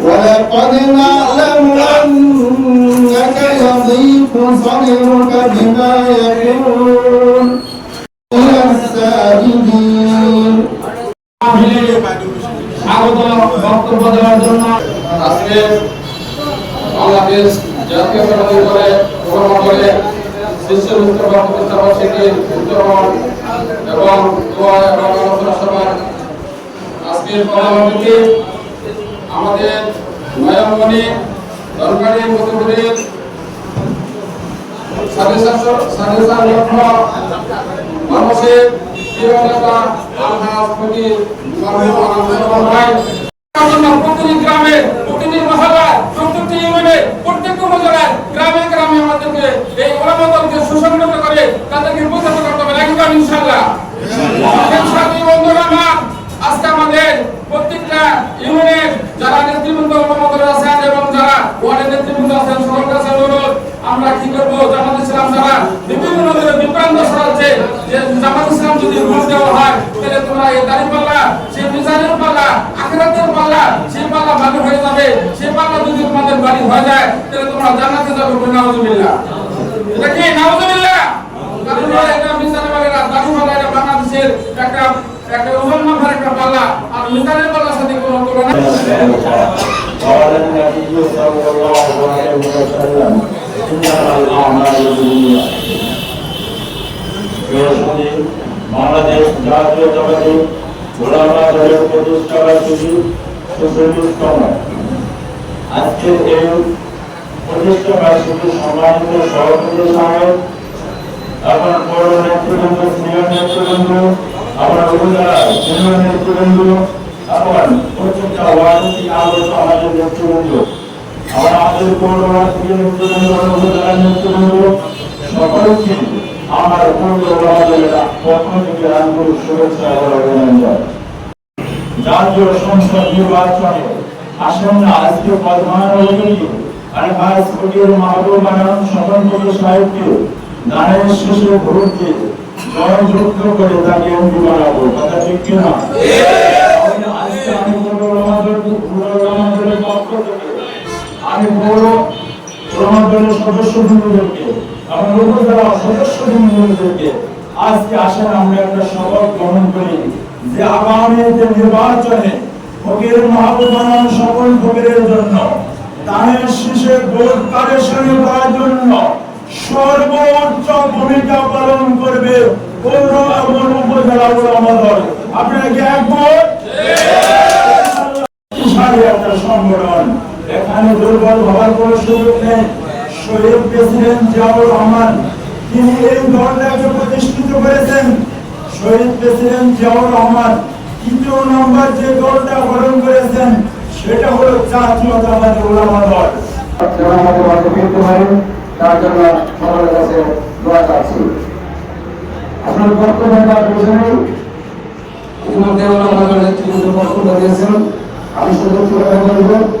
ولقد نعلم أنك يضيق صدرك بما يقول من الساجدين স্বাগত বক্তব্য দেওয়ার জন্য আজকে বাংলাদেশ জাতীয়তাবাদী দলে গ্রহণ করে শীর্ষ উত্তর বক্তব্য থেকে উত্তরণ এবং দোয়া এবং আলোচনা সভার আজকের সভাপতি আমাদের নয়নমণি সরকারি প্রতিনিধির সাড়ে সাতশো সাড়ে মানুষের জন্য প্রতিটি প্রতিটি মহল্লায় প্রত্যেকটি ইউনিয়নে প্রত্যেক উপজেলায় গ্রামে গ্রামে আমাদেরকে এই ওলামাদলকে সুসংগঠিত করে তাদেরকে প্রচার করতে হবে নাকি পারেন ইনশাআল্লাহ সাথী বন্ধুরা আমার আজকে আমাদের প্রত্যেকটা ইউনিয়নের যারা নেতৃবৃন্দ ওলামাদল আছেন এবং যারা ওয়ার্ডের নেতৃবৃন্দ আছেন সকল কাছে অনুরোধ আমরা কি করবো জামাত ইসলাম যারা বিভিন্ন ধরনের বিভ্রান্ত ছড়াচ্ছে যে জামাত ইসলাম যদি ভোট দেওয়া হয় তাহলে তোমরা এই দাড়ি পাল্লা সেই মিজানের পাল্লা আখেরাতের পাল্লা সেই পাল্লা ভালো হয়ে যাবে সেই পাল্লা যদি তোমাদের বাড়ি হয়ে যায় তাহলে তোমরা জান্নাতে যাবে বলে নাউজুবিল্লাহ এটা কি নাউজুবিল্লাহ কারণ হলো এটা মিজানের পাল্লা দাড়ি পাল্লা এটা বাংলাদেশের একটা একটা ওজন মাপার একটা পাল্লা আর মিজানের পাল্লার সাথে কোনো তুলনা قال النبي صلى الله عليه وسلم বাংলাদেশ জাতীয়তাবাদী ঘোরামা দলের প্রতিষ্ঠাতা শিশু সুপ্রিমতম আজকের এই প্রতিষ্ঠাতা শুধু সম্মানিত সভাপতি সাহেব নেতৃবৃন্দ সিনিয়র নেতৃবৃন্দ আমার উপজেলা নেতৃবৃন্দ আমার আমাদের পৌরসভা থেকে নেতৃবৃন্দ উপজেলার নেতৃবৃন্দ সকলকে আমার পৌরসভাদের পক্ষ থেকে আন্তরিক শুভেচ্ছা ও অভিনন্দন জাতীয় সংসদ নির্বাচনে আসন্ন আজকে প্রধান অতিথি আর ভাইস ফকির স্বতন্ত্র সাহেবকে দানের শেষে ভোট দিয়ে জয়যুক্ত করে তাকে এমপি বানাবো কথা ঠিক কিনা? আমি সদস্য বৃন্দদেরকে আমার উপজেলা সদস্য বৃন্দদেরকে আজকে আসেন আমরা একটা শপথ গ্রহণ করি যে আগামী যে নির্বাচনে ফকির মাহবুব সকল ফকিরের জন্য দানের ভোট কারেকশনে করার জন্য সর্বোচ্চ ভূমিকা পালন করবে পৌর এবং উপজেলা আমাদের আপনারা কি একমত? সংগঠন এখানে দুর্বল হওয়ার কোনো সুযোগ নেই। শহীদ প্রেসিডেন্ট জিয়াউর রহমান, তিনি এই দলটাকে প্রতিষ্ঠিত করেছেন। শহীদ প্রেসিডেন্ট জিয়াউর রহমান, তৃতীয় নম্বর যে দলটা গঠন করেছেন, সেটা হলো জাতীয়তাবাদী ওলামা দল। আপনার আমি বলব।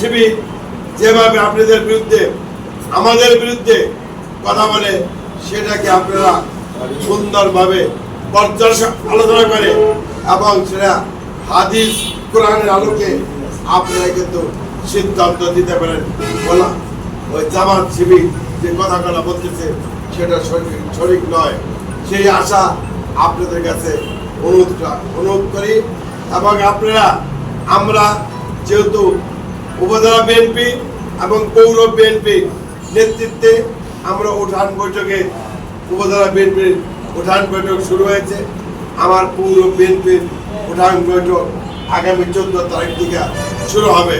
শিবির যেভাবে আপনাদের বিরুদ্ধে, আমাদের বিরুদ্ধে কথা বলে, সেটাকে আপনারা সুন্দরভাবে আলোচনা করে এবং সেটা হাদিস কোরআনের আলোকে আপনারা কিন্তু সিদ্ধান্ত দিতে পারেন। বলা ওই জামাত শিবির যে কথাগুলো বলতেছে, সেটা সঠিক সঠিক নয়। সেই আশা আপনাদের কাছে অনুরোধ অনুরোধ করি। এবং আপনারা, আমরা যেহেতু উপজেলা বিএনপি এবং পৌর বিএনপি নেতৃত্বে আমরা উঠান বৈঠকে উপজেলা বিএনপির উঠান বৈঠক শুরু হয়েছে। আমার পৌর বিএনপির উঠান বৈঠক আগামী চোদ্দ তারিখ থেকে শুরু হবে।